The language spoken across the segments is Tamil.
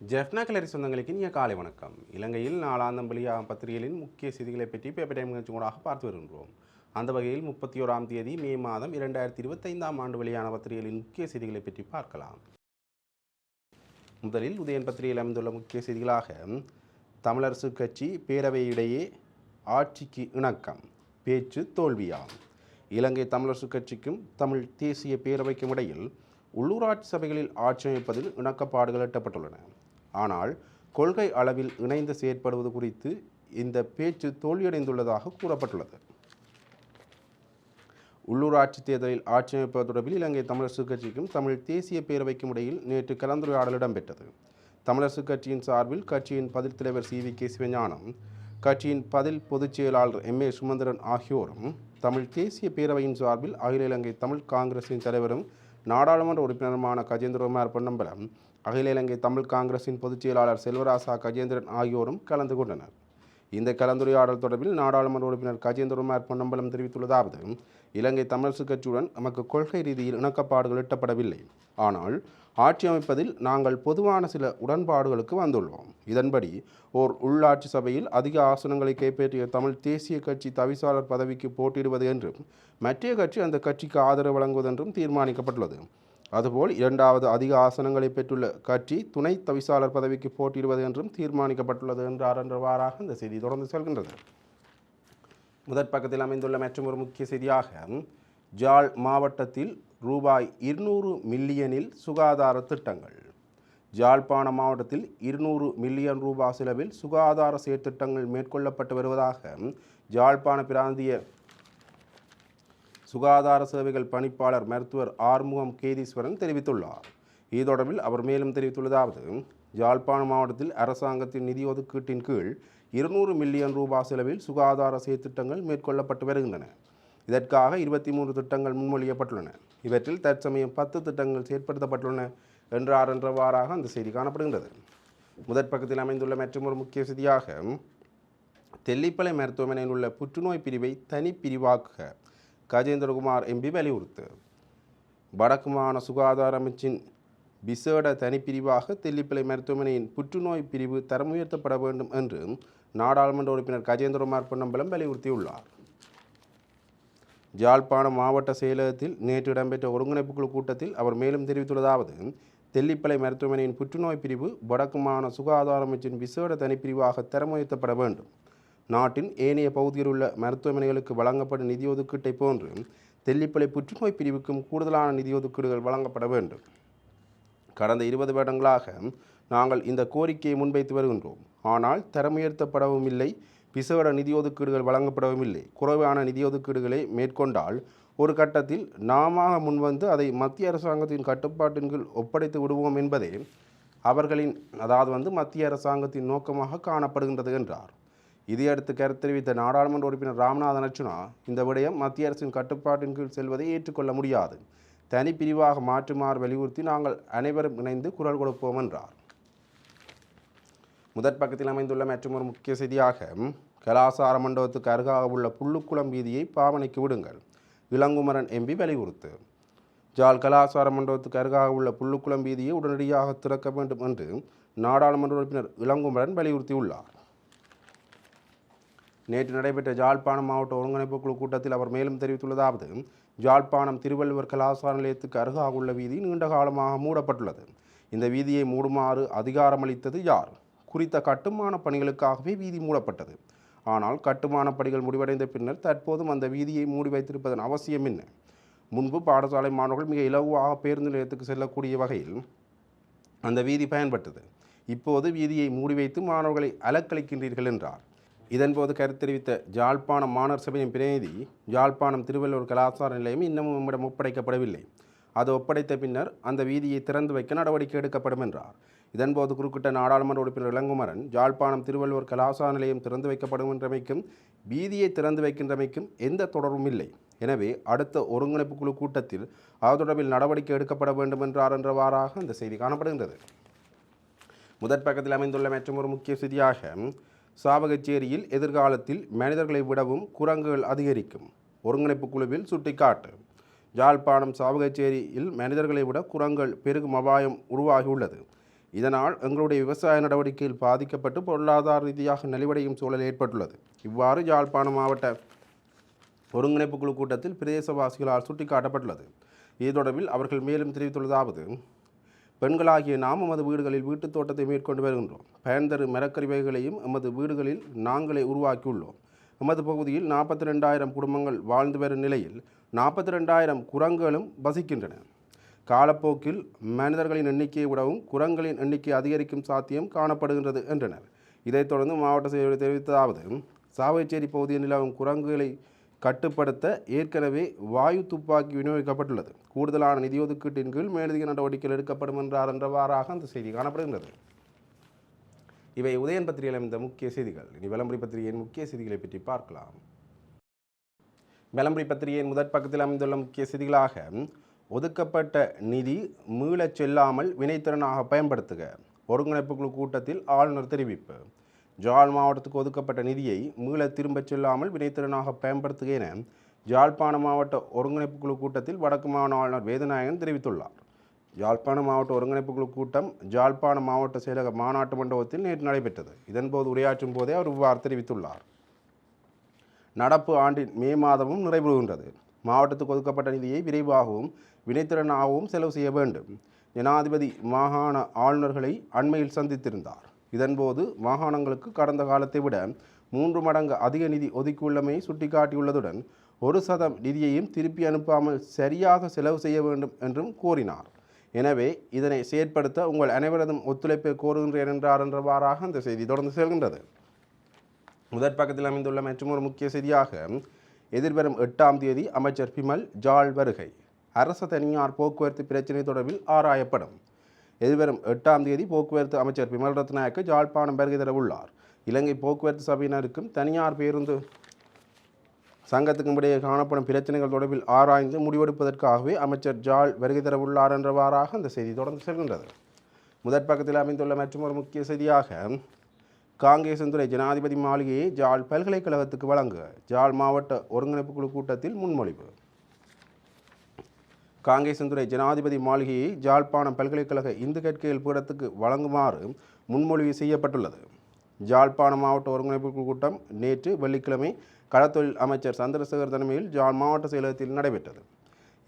ஜெஃப்னா கிளரி சொந்தங்களுக்கு இனிய காலை வணக்கம். இலங்கையில் நாளாந்தம்பலியா பத்திரிகைகளின் முக்கிய செய்திகளை பற்றி பேப்பர் டைம் நிகழ்ச்சி கூடாக பார்த்து வருகின்றோம். அந்த வகையில் முப்பத்தி ஓராம் தேதி மே மாதம் இரண்டாயிரத்தி இருபத்தைந்தாம் ஆண்டு வெளியான பத்திரிகைகளின் முக்கிய செய்திகளை பற்றி பார்க்கலாம். முதலில் உதயன் பத்திரிகையில் அமைந்துள்ள முக்கிய செய்திகளாக தமிழரசு கட்சி பேரவையிடையே ஆட்சிக்கு இணக்கம் பேச்சு தோல்வியாம். இலங்கை தமிழரசு கட்சிக்கும் தமிழ் தேசிய பேரவைக்கும் இடையில் உள்ளூராட்சி சபைகளில் ஆட்சி அமைப்பதில் இணக்கப்பாடுகள் எட்டப்பட்டுள்ளன. ஆனால் கொள்கை அளவில் இணைந்து செயற்படுவது குறித்து இந்த பேச்சு தோல்வியடைந்துள்ளதாக கூறப்பட்டுள்ளது. உள்ளூராட்சி தேர்தலில் ஆட்சி அமைப்பது தொடர்பில் இலங்கை தமிழரசு கட்சிக்கும் தமிழ் தேசிய பேரவைக்கும் இடையில் நேற்று கலந்துரையாடல் இடம்பெற்றது. தமிழரசு கட்சியின் சார்பில் கட்சியின் பதில் தலைவர் சி. வி. கே. சிவஞானம் கட்சியின் பதில் பொதுச் செயலாளர் எம். ஏ. சுமந்திரன் ஆகியோரும் தமிழ் தேசிய பேரவையின் சார்பில் அகில இலங்கை தமிழ் காங்கிரசின் தலைவரும் நாடாளுமன்ற உறுப்பினருமான கஜேந்திரகுமார் பொன்னம்பலம் அகில இலங்கை தமிழ் காங்கிரசின் பொதுச் செயலாளர் செல்வராசா கஜேந்திரன் ஆகியோரும் கலந்து கொண்டனர். இந்த கலந்துரையாடல் தொடர்பில் நாடாளுமன்ற உறுப்பினர் கஜேந்திரகுமார் பொன்னம்பலம் தெரிவித்துள்ளதாவது இலங்கை தமிழரசு கட்சியுடன் நமக்கு கொள்கை ரீதியில் இணக்கப்பாடுகள் எட்டப்படவில்லை. ஆனால் ஆட்சி அமைப்பதில் நாங்கள் பொதுவான சில உடன்பாடுகளுக்கு வந்துள்ளோம். இதன்படி ஓர் உள்ளாட்சி சபையில் அதிக ஆசனங்களை கைப்பற்றிய தமிழ் தேசிய கட்சி தவிசாளர் பதவிக்கு போட்டியிடுவது என்றும் மற்றைய கட்சி அந்த கட்சிக்கு ஆதரவு வழங்குவதென்றும் தீர்மானிக்கப்பட்டுள்ளது. அதுபோல் இரண்டாவது அதிக ஆசனங்களை பெற்றுள்ள கட்சி துணை தவிசாளர் பதவிக்கு போட்டியிடுவது என்றும் தீர்மானிக்கப்பட்டுள்ளது என்றார் என்றவாறாக இந்த செய்தி தொடர்ந்து செல்கின்றது. முதற் பக்கத்தில் அமைந்துள்ள மற்றொரு முக்கிய செய்தியாக ஜாழ் மாவட்டத்தில் ரூபாய் இருநூறு மில்லியனில் சுகாதார திட்டங்கள். ஜாழ்ப்பாண மாவட்டத்தில் இருநூறு மில்லியன் ரூபாய் செலவில் சுகாதார செயற்திட்டங்கள் மேற்கொள்ளப்பட்டு வருவதாக ஜாழ்ப்பாண பிராந்திய சுகாதார சேவைகள் பணிப்பாளர் மருத்துவர் ஆறுமுகம் கேதீஸ்வரன் தெரிவித்துள்ளார். இது தொடர்பில் அவர் மேலும் தெரிவித்துள்ளதாவது யாழ்ப்பாணம் மாவட்டத்தில் அரசாங்கத்தின் நிதி ஒதுக்கீட்டின் கீழ் இருநூறு மில்லியன் ரூபாய் செலவில் சுகாதார சீர்திட்டங்கள் மேற்கொள்ளப்பட்டு வருகின்றன. இதற்காக இருபத்தி மூன்று திட்டங்கள் முன்மொழியப்பட்டுள்ளன. இவற்றில் தற்சமயம் பத்து திட்டங்கள் செயற்படுத்தப்பட்டுள்ளன என்றார் என்றவாறாக அந்த செய்தி காணப்படுகின்றது. முதற் பக்கத்தில் அமைந்துள்ள மற்றொரு முக்கிய செய்தியாக தெல்லிப்பளை மருத்துவமனையில் உள்ள புற்றுநோய் பிரிவை தனிப்பிரிவாக்க கஜேந்திரகுமார் எம்பி வலியுறுத்து. வடக்கு மாகாண சுகாதார அமைச்சின் விசேட தனிப்பிரிவாக தெல்லிப்பிள்ளை மருத்துவமனையின் புற்றுநோய் பிரிவு தரம் உயர்த்தப்பட வேண்டும் என்று நாடாளுமன்ற உறுப்பினர் கஜேந்திரகுமார் பொன்னம்பலம் வலியுறுத்தியுள்ளார். ஜாழ்ப்பாணம் மாவட்ட செயலகத்தில் நேற்று இடம்பெற்ற ஒருங்கிணைப்பு குழு கூட்டத்தில் அவர் மேலும் தெரிவித்துள்ளதாவது தெல்லிப்பளை மருத்துவமனையின் புற்றுநோய் பிரிவு வடக்கு மாகாண சுகாதார அமைச்சின் விசேட தனிப்பிரிவாக தரம் உயர்த்தப்பட வேண்டும். நாட்டின் ஏனைய பகுதியில் உள்ள மருத்துவமனைகளுக்கு வழங்கப்படும் நிதி ஒதுக்கீட்டை போன்று தெல்லிப்பளை புற்றுநோய் பிரிவுக்கும் கூடுதலான நிதி ஒதுக்கீடுகள் வழங்கப்பட வேண்டும். கடந்த இருபது வருடங்களாக நாங்கள் இந்த கோரிக்கையை முன்வைத்து வருகின்றோம். ஆனால் தரமுயர்த்தப்படவும் இல்லை பிசவட நிதி ஒதுக்கீடுகள் வழங்கப்படவும் இல்லை. குறைவான நிதி ஒதுக்கீடுகளை மேற்கொண்டால் ஒரு கட்டத்தில் நாம முன்வந்து அதை மத்திய அரசாங்கத்தின் கட்டுப்பாட்டின் கீழ் ஒப்படைத்து விடுவோம் என்பதே அவர்களின் அதாவது வந்து மத்திய அரசாங்கத்தின் நோக்கமாக காணப்படுகின்றது என்றார். இதையடுத்து கருத்து தெரிவித்த நாடாளுமன்ற உறுப்பினர் ராமநாதன் அர்ச்சுனா இந்த விடயம் மத்திய அரசின் கட்டுப்பாட்டின் கீழ் செல்வதை ஏற்றுக்கொள்ள முடியாது. தனி பிரிவாக மாற்றுமாறு வலியுறுத்தி நாங்கள் அனைவரும் இணைந்து குரல் கொடுப்போம் என்றார். முதற் பக்கத்தில் அமைந்துள்ள மற்றொரு முக்கிய செய்தியாக கலாசார மண்டபத்துக்கு அருகாக உள்ள புல்லுக்குளம் வீதியை பாவனைக்கு விடுங்கள் இளங்குமரன் எம்பி வலியுறுத்து. ஜால் கலாசார மண்டபத்துக்கு அருகாக உள்ள புல்லுக்குளம் வீதியை உடனடியாக திறக்க வேண்டும் என்று நாடாளுமன்ற உறுப்பினர் இளங்குமரன் வலியுறுத்தியுள்ளார். நேற்று நடைபெற்ற ஜாழ்ப்பாணம் மாவட்ட ஒருங்கிணைப்பு குழு கூட்டத்தில் அவர் மேலும் தெரிவித்துள்ளதாவது ஜாழ்ப்பாணம் திருவள்ளுவர் கலாசார நிலையத்துக்கு அருகாக உள்ள வீதி நீண்ட காலமாக மூடப்பட்டுள்ளது. இந்த வீதியை மூடுமாறு அதிகாரமளித்தது யார்? குறித்த கட்டுமான பணிகளுக்காகவே வீதி மூடப்பட்டது. ஆனால் கட்டுமான பணிகள் முடிவடைந்த பின்னர் தற்போதும் அந்த வீதியை மூடி வைத்திருப்பதன் அவசியம் என்ன? முன்பு பாடசாலை மாணவர்கள் மிக இலகுவாக பேருந்து நிலையத்துக்கு செல்லக்கூடிய வகையில் அந்த வீதி பயன்பட்டது. இப்போது வீதியை மூடி வைத்து மாணவர்களை அலக்களிக்கின்றீர்கள் என்றார். இதன்போது கருத்து தெரிவித்த ஜாழ்ப்பாணம் மாணவர் சபையின் பிரதிநிதி ஜாழ்ப்பாணம் திருவள்ளூர் கலாச்சார நிலையம் இன்னமும் நம்மிடம் ஒப்படைக்கப்படவில்லை. அது ஒப்படைத்த பின்னர் அந்த வீதியை திறந்து வைக்க நடவடிக்கை எடுக்கப்படும் என்றார். இதன்போது குறுக்கிட்ட நாடாளுமன்ற உறுப்பினர் இளங்குமரன் ஜாழ்ப்பாணம் திருவள்ளுவர் கலாசார நிலையம் திறந்து வைக்கப்படும் என்றமைக்கும் வீதியை திறந்து வைக்கின்றமைக்கும் எந்த தொடர்பும் இல்லை. எனவே அடுத்த ஒருங்கிணைப்பு குழு கூட்டத்தில் அது தொடர்பில் நடவடிக்கை எடுக்கப்பட வேண்டும் என்றார் என்றவாறாக அந்த செய்தி காணப்படுகின்றது. முதற் பக்கத்தில் அமைந்துள்ள மற்றொரு முக்கிய செய்தியாக சாவகச்சேரியில் எதிர்காலத்தில் மனிதர்களை விடவும் குரங்குகள் அதிகரிக்கும். ஒருங்கிணைப்பு குழுவில் சுட்டிக்காட்டு. யாழ்ப்பாணம் சாவகச்சேரியில் மனிதர்களை விட குரங்கள் பெருகும் அபாயம் உருவாகியுள்ளது. இதனால் எங்களுடைய விவசாய நடவடிக்கையில் பாதிக்கப்பட்டு பொருளாதார ரீதியாக நலிவடையும் சூழல் ஏற்பட்டுள்ளது. இவ்வாறு யாழ்ப்பாணம் மாவட்ட ஒருங்கிணைப்பு குழு கூட்டத்தில் பிரதேசவாசிகளால் சுட்டிக்காட்டப்பட்டுள்ளது. இது தொடர்பில் அவர்கள் மேலும் தெரிவித்துள்ளதாவது பெண்களாகிய நாம் எமது வீடுகளில் வீட்டுத் தோட்டத்தை மேற்கொண்டு வருகின்றோம். பயன்தரு மரக்கறி வகைகளையும் எமது வீடுகளில் நாங்களே உருவாக்கியுள்ளோம். எமது பகுதியில் நாற்பத்தி ரெண்டாயிரம் குடும்பங்கள் வாழ்ந்து வரும் நிலையில் நாற்பத்தி ரெண்டாயிரம் குரங்குகளும் வசிக்கின்றன. காலப்போக்கில் மனிதர்களின் எண்ணிக்கையை விடவும் குரங்களின் எண்ணிக்கை அதிகரிக்கும் சாத்தியம் காணப்படுகின்றது என்றனர். இதைத் தொடர்ந்து மாவட்ட செயலர் தெரிவித்ததாவது சாவைச்சேரி பகுதியில் நிலவும் குரங்குகளை கட்டுப்படுத்த ஏற்கனவே வாயு துப்பாக்கி விநியோகிக்கப்பட்டுள்ளது. கூடுதலான நிதி ஒதுக்கீட்டின் கீழ் மேலதிக நடவடிக்கைகள் எடுக்கப்படும் என்றார் என்றவாறாக அந்த செய்தி காணப்படுகின்றது. இவை உதயன் பத்திரிகையில் அமைந்த முக்கிய செய்திகள். இனி விளம்பரி பத்திரிகையின் முக்கிய செய்திகளை பற்றி பார்க்கலாம். விளம்பரி பத்திரிகையின் முதற் பக்கத்தில் அமைந்துள்ள முக்கிய செய்திகளாக ஒதுக்கப்பட்ட நிதி மீளச் செல்லாமல் வினைத்திறனாக பயன்படுத்துக. ஒருங்கிணைப்பு குழு கூட்டத்தில் ஆளுநர் தெரிவிப்பு. ஜாழ் மாவட்டத்துக்கு ஒதுக்கப்பட்ட நிதியை மீள திரும்பச் செல்லாமல் வினைத்திறனாக பயன்படுத்துக என ஜாழ்ப்பாண மாவட்ட ஒருங்கிணைப்பு குழு கூட்டத்தில் வடக்கு மாவட்ட ஆளுநர் வேதநாயகன் தெரிவித்துள்ளார். யாழ்ப்பாண மாவட்ட ஒருங்கிணைப்பு குழு கூட்டம் ஜாழ்ப்பாண மாவட்ட செயலக மாநாட்டு மண்டபத்தில் நேற்று நடைபெற்றது. இதன்போது உரையாற்றும் போதே அவர் இவ்வாறு தெரிவித்துள்ளார். நடப்பு ஆண்டின் மே மாதமும் நிறைவுறுகின்றது. மாவட்டத்துக்கு ஒதுக்கப்பட்ட நிதியை விரைவாகவும் வினைத்திறனாகவும் செலவு செய்ய வேண்டும். ஜனாதிபதி மாகாண ஆளுநர்களை அண்மையில் சந்தித்திருந்தார். இதன்போது மாகாணங்களுக்கு கடந்த காலத்தை விட மூன்று மடங்கு அதிக நிதி ஒதுக்கியுள்ளமை சுட்டிக்காட்டியுள்ளதுடன் ஒரு சதம் நிதியையும் திருப்பி அனுப்பாமல் சரியாக செலவு செய்ய வேண்டும் என்றும் கூறினார் எனவே இதனை செயற்படுத்த உங்கள் அனைவரதும் ஒத்துழைப்பை கோருகின்றேன் என்றார் என்றவாறாக அந்த செய்தி தொடர்ந்து செல்கின்றது. முதற் பக்கத்தில் அமைந்துள்ள மற்றொரு முக்கிய செய்தியாக எதிர்வரும் எட்டாம் தேதி அமைச்சர் பிமல் ஜால் வருகை. அரசு தனியார் போக்குவரத்து பிரச்சினை தொடர்பில் ஆராயப்படும். எதிர்வரும் எட்டாம் தேதி போக்குவரத்து அமைச்சர் விமல் ரத்நாயக்க ஜாழ்ப்பாணம் வருகை தரவுள்ளார். இலங்கை போக்குவரத்து சபையினருக்கும் தனியார் பேருந்து சங்கத்துக்கும் இடையே காணப்படும் பிரச்சனைகள் தொடர்பில் ஆராய்ந்து முடிவெடுப்பதற்காகவே அமைச்சர் ஜால் வருகை தரவுள்ளார் என்றவாறாக அந்த செய்தி தொடர்ந்து செல்கின்றது. முதற் பக்கத்தில் அமைந்துள்ள மற்றொரு முக்கிய செய்தியாக காங்கேசந்துறை ஜனாதிபதி மாளிகையை ஜாழ் பல்கலைக்கழகத்துக்கு வழங்க ஜாழ் மாவட்ட ஒருங்கிணைப்பு குழு கூட்டத்தில் முன்மொழிவு. காங்கேசந்துறை ஜனாதிபதி மாளிகையை ஜாழ்ப்பாணம் பல்கலைக்கழக இந்து கற்கையில் பீடத்துக்கு வழங்குமாறு முன்மொழிவு செய்யப்பட்டுள்ளது. ஜாழ்ப்பாணம் மாவட்ட ஒருங்கிணைப்பு குழு கூட்டம் நேற்று வெள்ளிக்கிழமை களத்தொழில் அமைச்சர் சந்திரசேகர் தலைமையில் ஜாழ் மாவட்ட செயலகத்தில் நடைபெற்றது.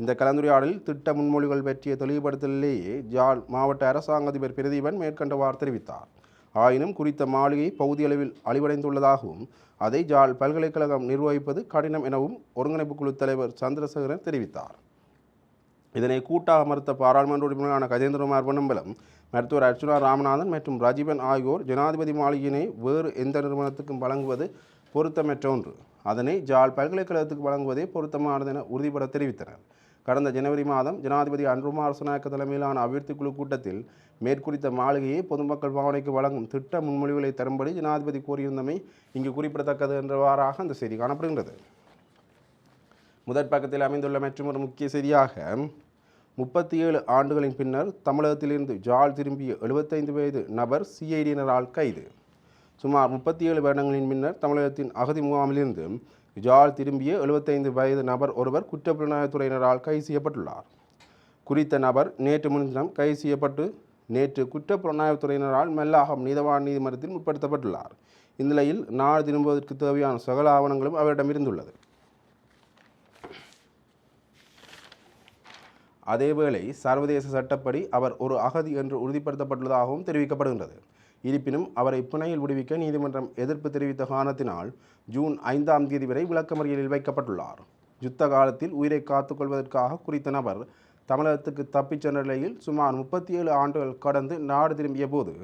இந்த கலந்துரையாடலில் திட்ட முன்மொழிகள் பற்றிய தெளிவுபடுத்தலிலேயே ஜாழ் மாவட்ட அரசாங்க அதிபர் பிரதீபன் மேற்கண்டவாறு தெரிவித்தார். ஆயினும் குறித்த மாளிகை பகுதியளவில் அழிவடைந்துள்ளதாகவும் அதை ஜாழ் பல்கலைக்கழகம் நிர்வகிப்பது கடினம் எனவும் ஒருங்கிணைப்பு குழு தலைவர் சந்திரசேகரன் தெரிவித்தார். இதனை கூட்டாக மறுத்த பாராளுமன்ற உறுப்பினரான கஜேந்திரகுமார் பொன்னம்பலம் மருத்துவர் அர்ச்சுனா ராமநாதன் மற்றும் ராஜீவன் ஆகியோர் ஜனாதிபதி மாளிகையினை வேறு எந்த நிறுவனத்துக்கும் வழங்குவது பொருத்தமற்ற ஒன்று. அதனை ஜால் பல்கலைக்கழகத்துக்கு வழங்குவதே பொருத்தமானது என உறுதிபட தெரிவித்தனர். கடந்த ஜனவரி மாதம் ஜனாதிபதி அன்ருமார் சுனாயக்க தலைமையிலான அபிவிருத்தி குழு கூட்டத்தில் மேற்குறித்த மாளிகையை பொதுமக்கள் பாவனைக்கு வழங்கும் திட்ட முன்மொழிவுகளை தரும்படி ஜனாதிபதி கோரியிருந்தமை இங்கு குறிப்பிடத்தக்கது என்றவாறாக அந்த செய்தி காணப்படுகின்றது. முதற் பக்கத்தில் அமைந்துள்ள மற்றொரு முக்கிய செய்தியாக முப்பத்தி ஏழு ஆண்டுகளின் பின்னர் தமிழகத்திலிருந்து ஜால் திரும்பிய எழுபத்தைந்து வயது நபர் சிஐடியினரால் கைது. சுமார் முப்பத்தி ஏழு வருடங்களின் பின்னர் தமிழகத்தின் அகதி முகாமிலிருந்து ஜால் திரும்பிய எழுபத்தைந்து வயது நபர் ஒருவர் குற்றப்புலனாய்வுத்துறையினரால் கைது செய்யப்பட்டுள்ளார். குறித்த நபர் நேற்று முன்தினம் கைது செய்யப்பட்டு நேற்று குற்றப்புலனாய்வுத்துறையினரால் மெல்லாகம் நீதவான் நீதிமன்றத்தில் முற்படுத்தப்பட்டுள்ளார். இந்நிலையில் நாடு திரும்புவதற்கு தேவையான சகல ஆவணங்களும் அவரிடம் இருந்துள்ளது அதேவேளை சர்வதேச சட்டப்படி அவர் ஒரு அகதி என்று உறுதிப்படுத்தப்பட்டுள்ளதாகவும் தெரிவிக்கப்படுகின்றது. இருப்பினும் அவரை பிணையில் விடுவிக்க நீதிமன்றம் எதிர்ப்பு தெரிவித்த காரணத்தினால் ஜூன் ஐந்தாம் தேதி வரை விளக்கமறியலில் வைக்கப்பட்டுள்ளார். யுத்த காலத்தில் உயிரை காத்துக்கொள்வதற்காக குறித்த நபர் தமிழகத்துக்கு தப்பிச் சென்ற நிலையில் சுமார் முப்பத்தி ஏழு ஆண்டுகள் கடந்து நாடு திரும்பிய போது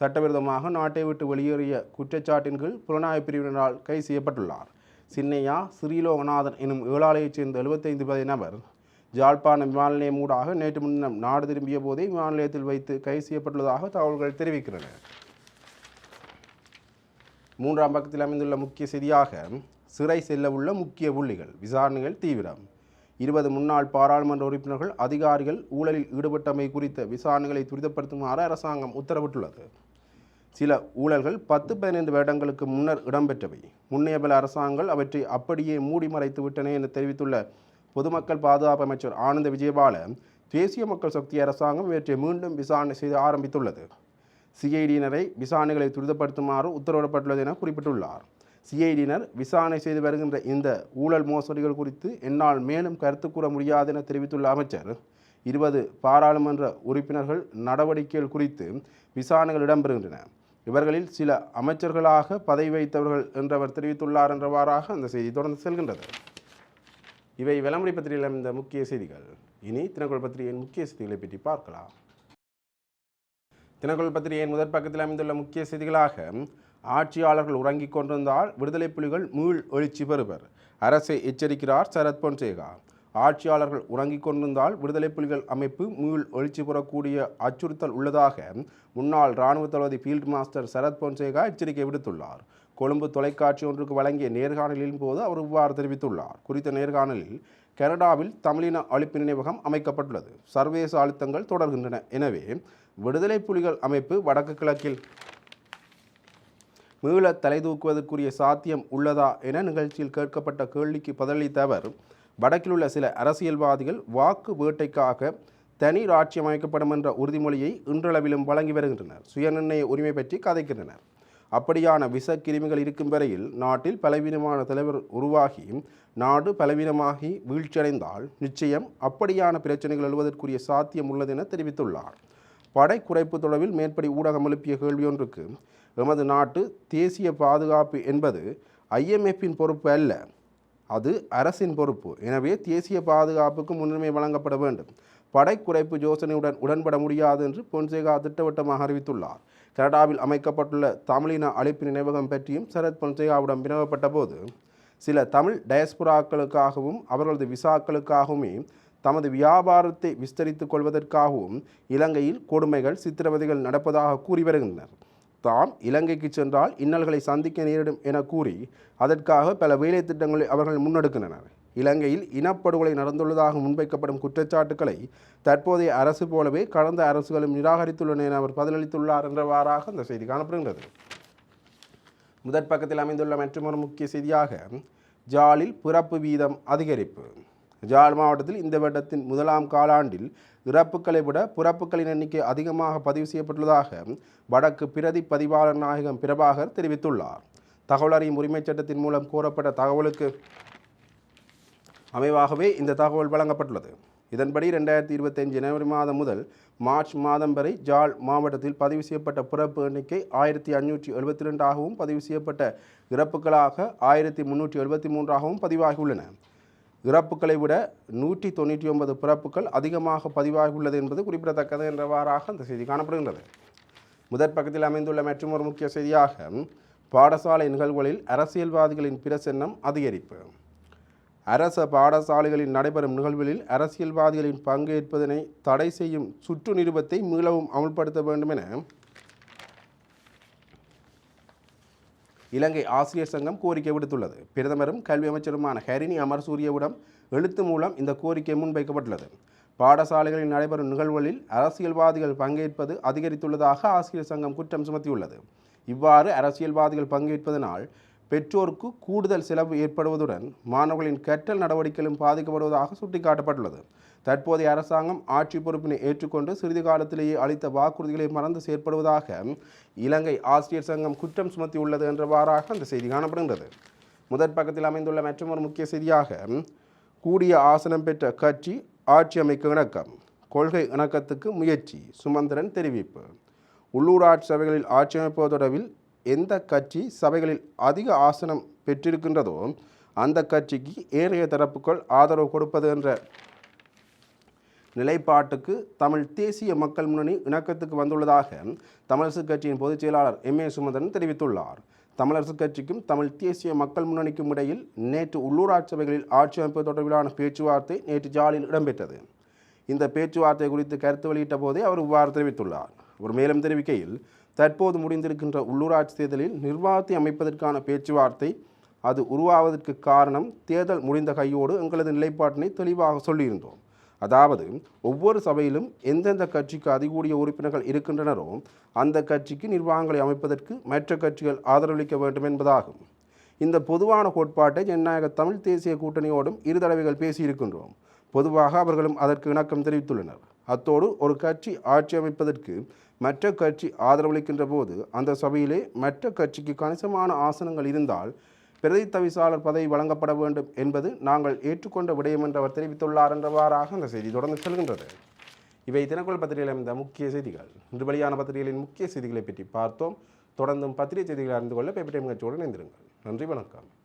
சட்டவிரோதமாக நாட்டை விட்டு வெளியேறிய குற்றச்சாட்டின் கீழ் புலனாய்வு பிரிவினரால் கைது செய்யப்பட்டுள்ளார். சின்னையா ஸ்ரீலோகநாதன் எனும் ஏழாலையைச் சேர்ந்த எழுபத்தைந்து வயது நபர் ஜாழ்ப்பாண விமான நிலையம் ஊடாக நேற்று முன்னம் நாடு திரும்பிய போதே விமான நிலையத்தில் வைத்து கைது செய்யப்பட்டுள்ளதாக தகவல்கள் தெரிவிக்கின்றன. மூன்றாம் பக்கத்தில் அமைந்துள்ள முக்கிய செய்தியாக சிறை செல்ல உள்ள முக்கிய புள்ளிகள் விசாரணைகள் தீவிரம். இருபது முன்னாள் பாராளுமன்ற உறுப்பினர்கள் அதிகாரிகள் ஊழலில் ஈடுபட்டமை குறித்த விசாரணைகளை துரிதப்படுத்துமாறு அரசாங்கம் உத்தரவிட்டுள்ளது. சில ஊழல்கள் பத்து பதினைந்து வருடங்களுக்கு முன்னர் இடம்பெற்றவை. முன்னைய பல அரசாங்கங்கள் அவற்றை அப்படியே மூடி மறைத்து விட்டன என தெரிவித்துள்ள பொதுமக்கள் பாதுகாப்பு அமைச்சர் ஆனந்த விஜயபால தேசிய மக்கள் சக்தி அரசாங்கம் இவற்றை மீண்டும் விசாரணை செய்து ஆரம்பித்துள்ளது. சிஐடியினரை விசாரணைகளை துரிதப்படுத்துமாறு உத்தரவிடப்பட்டுள்ளது என குறிப்பிட்டுள்ளார். சிஐடியினர் விசாரணை செய்து வருகின்ற இந்த ஊழல் மோசடிகள் குறித்து என்னால் மேலும் கருத்து கூற முடியாது என தெரிவித்துள்ள அமைச்சர் இருபது பாராளுமன்ற உறுப்பினர்கள் நடவடிக்கைகள் குறித்து விசாரணைகள் இடம்பெறுகின்றன. இவர்களில் சில அமைச்சர்களாக பதவி வைத்தவர்கள் என்றவர் தெரிவித்துள்ளார் என்றவாறாக அந்த செய்தி தொடர்ந்து செல்கின்றது. இவை விளம்பரி பத்திரிகையில் இருந்த முக்கிய செய்திகள். இனி தினக்குள் பத்திரிகையின் முக்கிய செய்திகளை பற்றி பார்க்கலாம். தினக்குள் பத்திரிகையின் முதற் பக்கத்தில் அமைந்துள்ள முக்கிய செய்திகளாக ஆட்சியாளர்கள் உறங்கிக் கொண்டிருந்தால் விடுதலை புலிகள் மீள் எழுச்சி பெறுவர். அரசை எச்சரிக்கிறார் சரத் பொன்சேகா. ஆட்சியாளர்கள் உறங்கிக் கொண்டிருந்தால் விடுதலை புலிகள் அமைப்பு மீள் எழுச்சி பெறக்கூடிய அச்சுறுத்தல் உள்ளதாக முன்னாள் இராணுவ தளபதி ஃபீல்ட் மாஸ்டர் சரத் பொன்சேகா எச்சரிக்கை விடுத்துள்ளார். கொழும்பு தொலைக்காட்சி ஒன்றுக்கு வழங்கிய நேர்காணலின் போது அவர் இவ்வாறு தெரிவித்துள்ளார். குறித்த நேர்காணலில் கனடாவில் தமிழின அழிப்பு நினைவகம் அமைக்கப்பட்டுள்ளது. சர்வதேச அழுத்தங்கள் தொடர்கின்றன. எனவே விடுதலை புலிகள் அமைப்பு வடக்கு கிழக்கில் மீள தலை தூக்குவதற்குரிய சாத்தியம் உள்ளதா என நிகழ்ச்சியில் கேட்கப்பட்ட கேள்விக்கு பதிலளித்த அவர் வடக்கில் உள்ள சில அரசியல்வாதிகள் வாக்கு வேட்டைக்காக தனி ராட்சியம் அமைக்கப்படும் என்ற உறுதிமொழியை இன்றளவிலும் வழங்கி வருகின்றனர். சுயநிர்ணய உரிமை பற்றி கதைக்கின்றனர். அப்படியான விஷக்கிருமிகள் இருக்கும் வரையில் நாட்டில் பலவீனமான தலைவர் உருவாகி நாடு பலவீனமாகி வீழ்ச்சியடைந்தால் நிச்சயம் அப்படியான பிரச்சனைகள் எழுவதற்குரிய சாத்தியம் உள்ளது என தெரிவித்துள்ளார். படை குறைப்பு தொடர்பில் மேற்படி ஊடகம் எழுப்பிய கேள்வி ஒன்றுக்கு எமது நாட்டு தேசிய பாதுகாப்பு என்பது ஐஎம்எஃப்பின் பொறுப்பு அல்ல அது அரசின் பொறுப்பு. எனவே தேசிய பாதுகாப்புக்கு முன்னுரிமை வழங்கப்பட வேண்டும். படை குறைப்பு யோசனையுடன் உடன்பட முடியாது என்று பொன்சேகா திட்டவட்டமாக அறிவித்துள்ளார். கனடாவில் அமைக்கப்பட்டுள்ள தமிழின அழிப்பு நினைவகம் பற்றியும் சரத் பொன்சேகாவிடம் வினவப்பட்ட போது சில தமிழ் டயஸ்புராக்களுக்காகவும் அவர்களது விசாக்களுக்காகவுமே தமது வியாபாரத்தை விஸ்தரித்துக் கொள்வதற்காகவும் இலங்கையில் கொடுமைகள் சித்திரவதைகள் நடப்பதாக கூறி வருகின்றனர். தாம் இலங்கைக்கு சென்றால் இன்னல்களை சந்திக்க நேரிடும் என கூறி அதற்காக பல வேலை திட்டங்களை அவர்கள் முன்னெடுக்கின்றனர். இலங்கையில் இனப்படுகொலை நடந்துள்ளதாக முன்வைக்கப்படும் குற்றச்சாட்டுக்களை தற்போதைய அரசு போலவே கடந்த அரசுகளும் நிராகரித்துள்ளன என அவர் பதிலளித்துள்ளார் என்றவாறாக அந்த செய்தி காணப்படுகின்றது. முதற் பக்கத்தில் அமைந்துள்ள மற்றொரு முக்கிய செய்தியாக ஜாலில் பிறப்பு வீதம் அதிகரிப்பு. ஜாழ் மாவட்டத்தில் இந்த வருடத்தின் முதலாம் காலாண்டில் இறப்புக்களை விட பிறப்புகளின் எண்ணிக்கை அதிகமாக பதிவு செய்யப்பட்டுள்ளதாக வடக்கு பிரதி பதிவாளர் நாயகம் பிரபாகர் தெரிவித்துள்ளார். தகவல் அறியும் உரிமைச் சட்டத்தின் மூலம் கோரப்பட்ட தகவலுக்கு அமைவாகவே இந்த தகவல் வழங்கப்பட்டுள்ளது. இதன்படி ரெண்டாயிரத்தி இருபத்தஞ்சு ஜனவரி மாதம் முதல் மார்ச் மாதம் வரை ஜால் மாவட்டத்தில் பதிவு செய்யப்பட்ட பிறப்பு எண்ணிக்கை ஆயிரத்தி அஞ்சூற்றி எழுபத்தி ரெண்டாகவும் பதிவு செய்யப்பட்ட இறப்புகளாக ஆயிரத்தி முன்னூற்றி எழுபத்தி மூன்றாகவும் பதிவாகியுள்ளன. இறப்புகளை விட நூற்றி தொண்ணூற்றி ஒன்பது பிறப்புகள் அதிகமாக பதிவாகியுள்ளது என்பது குறிப்பிடத்தக்கது என்றவாறாக அந்த செய்தி காணப்படுகின்றது. முதற் பக்கத்தில் அமைந்துள்ள மற்றும் ஒரு முக்கிய செய்தியாக பாடசாலை நிகழ்வுகளில் அரசியல்வாதிகளின் பிரசன்னம் அதிகரிப்பு. அரச பாடசாலைகளில் நடைபெறும் நிகழ்வுகளில் அரசியல்வாதிகளின் பங்கேற்பதனை தடை செய்யும் சுற்று நிருபத்தை மீளவும் அமுல்படுத்த வேண்டும் என இலங்கை ஆசிரியர் சங்கம் கோரிக்கை விடுத்துள்ளது. பிரதமரும் கல்வி அமைச்சருமான ஹரிணி அமர்சூரியவிடம் எழுத்து மூலம் இந்த கோரிக்கை முன்வைக்கப்பட்டுள்ளது. பாடசாலைகளில் நடைபெறும் நிகழ்வுகளில் அரசியல்வாதிகள் பங்கேற்பது அதிகரித்துள்ளதாக ஆசிரியர் சங்கம் குற்றம் சுமத்தியுள்ளது. இவ்வாறு அரசியல்வாதிகள் பங்கேற்பதனால் பெற்றோருக்கு கூடுதல் செலவு ஏற்படுவதுடன் மாணவர்களின் கற்றல் நடவடிக்கைகளும் பாதிக்கப்படுவதாக சுட்டிக்காட்டப்பட்டுள்ளது. தற்போதைய அரசாங்கம் ஆட்சி பொறுப்பினை ஏற்றுக்கொண்டு சிறிது காலத்திலேயே அளித்த வாக்குறுதிகளை மறந்து செயற்படுவதாக இலங்கை ஆசிரியர் சங்கம் குற்றம் சுமத்தியுள்ளது என்றவாறாக அந்த செய்தி காணப்படுகின்றது. முதற் பக்கத்தில் அமைந்துள்ள மற்றொரு முக்கிய செய்தியாக கூடிய ஆசனம் பெற்ற கட்சி ஆட்சி அமைக்க இணக்கம் கொள்கை இணக்கத்துக்கு முயற்சி சுமந்திரன் தெரிவிப்பு. உள்ளூராட்சி சபைகளில் ஆட்சி அமைப்பது தொடர்பில் எந்த கட்சி சபைகளில் அதிக ஆசனம் பெற்றிருக்கின்றதோ அந்த கட்சிக்கு ஏனைய தரப்புகள் ஆதரவு கொடுப்பது என்ற நிலைப்பாட்டுக்கு தமிழ் தேசிய மக்கள் முன்னணி இணக்கத்துக்கு வந்துள்ளதாக தமிழரசு கட்சியின் பொதுச் செயலாளர் எம் ஏ சுமந்திரன் தெரிவித்துள்ளார். தமிழரசு கட்சிக்கும் தமிழ் தேசிய மக்கள் முன்னணிக்கும் இடையில் நேற்று உள்ளூராட்சி சபைகளில் ஆட்சி அமைப்பு தொடர்பிலான பேச்சுவார்த்தை நேற்று ஜாலில் இடம்பெற்றது. இந்த பேச்சுவார்த்தை குறித்து கருத்து வெளியிட்ட போதே அவர் இவ்வாறு தெரிவித்துள்ளார். அவர் மேலும் தெரிவிக்கையில் தற்போது முடிந்திருக்கின்ற உள்ளூராட்சி தேர்தலில் நிர்வாகத்தை அமைப்பதற்கான பேச்சுவார்த்தை அது உருவாவதற்கு காரணம் தேர்தல் முடிந்த கையோடு எங்களது நிலைப்பாட்டினை தெளிவாக சொல்லியிருந்தோம். அதாவது ஒவ்வொரு சபையிலும் எந்தெந்த கட்சிக்கு அதிகூடிய உறுப்பினர்கள் இருக்கின்றனரோ அந்த கட்சிக்கு நிர்வாகங்களை அமைப்பதற்கு மற்ற கட்சிகள் ஆதரவளிக்க வேண்டும் என்பதாகும். இந்த பொதுவான கோட்பாட்டை ஜனநாயக தமிழ் தேசிய கூட்டணியோடும் இரு தடவைகள் பேசியிருக்கின்றோம். பொதுவாக அவர்களும் அதற்கு இணக்கம் தெரிவித்துள்ளனர். அத்தோடு ஒரு கட்சி ஆட்சி அமைப்பதற்கு மற்ற கட்சி ஆதரவளிக்கின்ற போது அந்த சபையிலே மற்ற கட்சிக்கு கணிசமான ஆசனங்கள் இருந்தால் பிரதி தவிசாளர் பதவி வழங்கப்பட வேண்டும் என்பது நாங்கள் ஏற்றுக்கொண்ட விடயம் என்று அவர் தெரிவித்துள்ளார் என்றவாறாக அந்த செய்தி தொடர்ந்து செல்கின்றது. இவை தினக்குள் பத்திரிகையில் அமைந்த முக்கிய செய்திகள். இன்று வெளியான பத்திரிகைகளின் முக்கிய செய்திகளை பற்றி பார்த்தோம். தொடர்ந்தும் பத்திரிகை செய்திகளை அறிந்து கொள்ள பேப்பர் டைம் கட்சியோடு இணைந்திருங்கள். நன்றி வணக்கம்.